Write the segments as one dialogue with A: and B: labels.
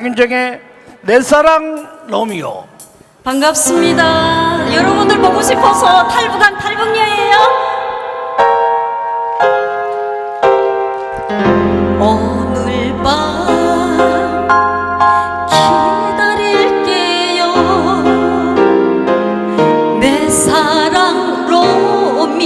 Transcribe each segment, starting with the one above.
A: 장윤정의 내 사랑 로미오
B: 반갑습니다. 여러분들 보고 싶어서 탈북한 탈북녀예요. 오늘. 내 사랑 로미오.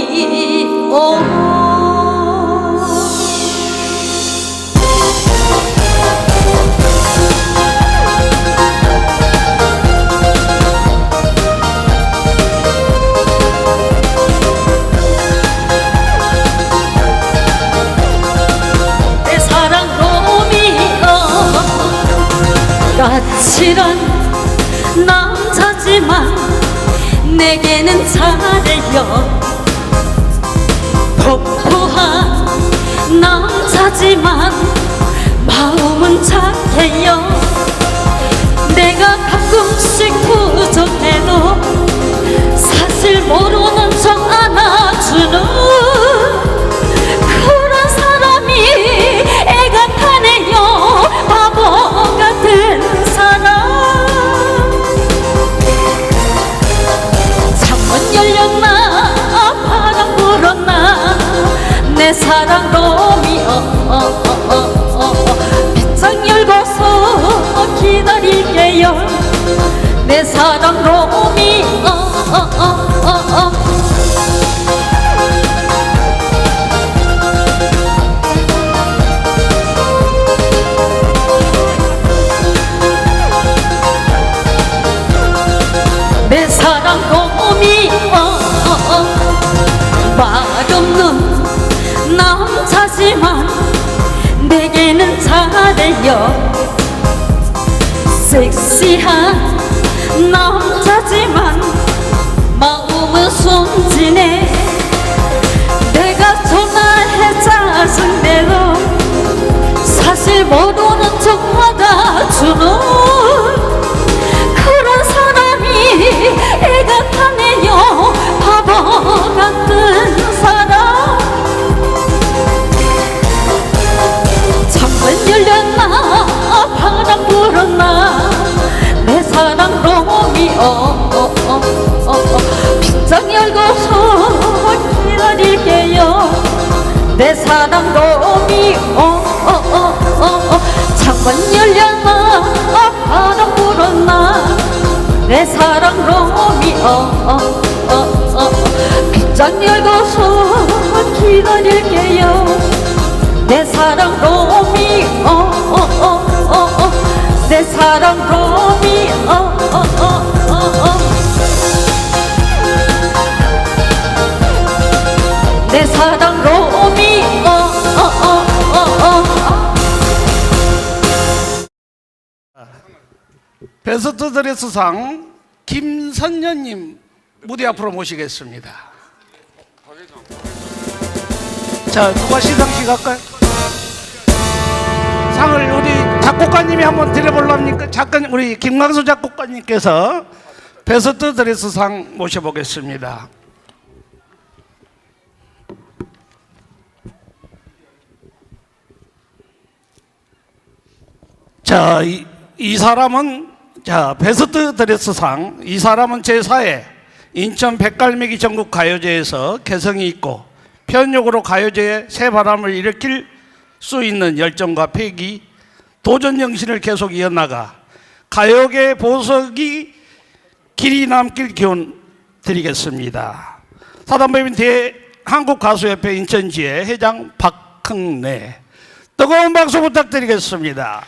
B: 까칠한 남자지만 내게는 잘해요 포포한 남자지만 마음은 착해요 내 사랑 로미오 빗장 열고서 기다릴게요. 내 사랑 로미오 내 사랑 로미오 맛없는 남자지만 내게는 잘해요 섹시한 남자지만 마음은 순진해 열고서 기다릴게요. 내 사랑 로미오 창문 열렸나 바람 불었나. 내 사랑 로미오 빗장 열고서 기다릴게요. 내 사랑 로미오 내 사랑 로미
A: 베스트 드레스상 김선녀님 무대 앞으로 모시겠습니다. 자, 누가 시상식 할까요? 상을 우리 작곡가님이 한번 드려볼랍니까? 작가 우리 김광수 작곡가님께서 베스트 드레스상 모셔보겠습니다. 자, 이, 이 사람은 자 베스트 드레스상 이 사람은 제4회 인천 백갈매기 전국 가요제에서 개성이 있고 편욕으로 가요제에 새 바람을 일으킬 수 있는 열정과 패기 도전 정신을 계속 이어나가 가요계 보석이 길이 남길 기원 드리겠습니다. 사단법인 대한국가수협회 인천지회 회장 박흥래 뜨거운 박수 부탁드리겠습니다.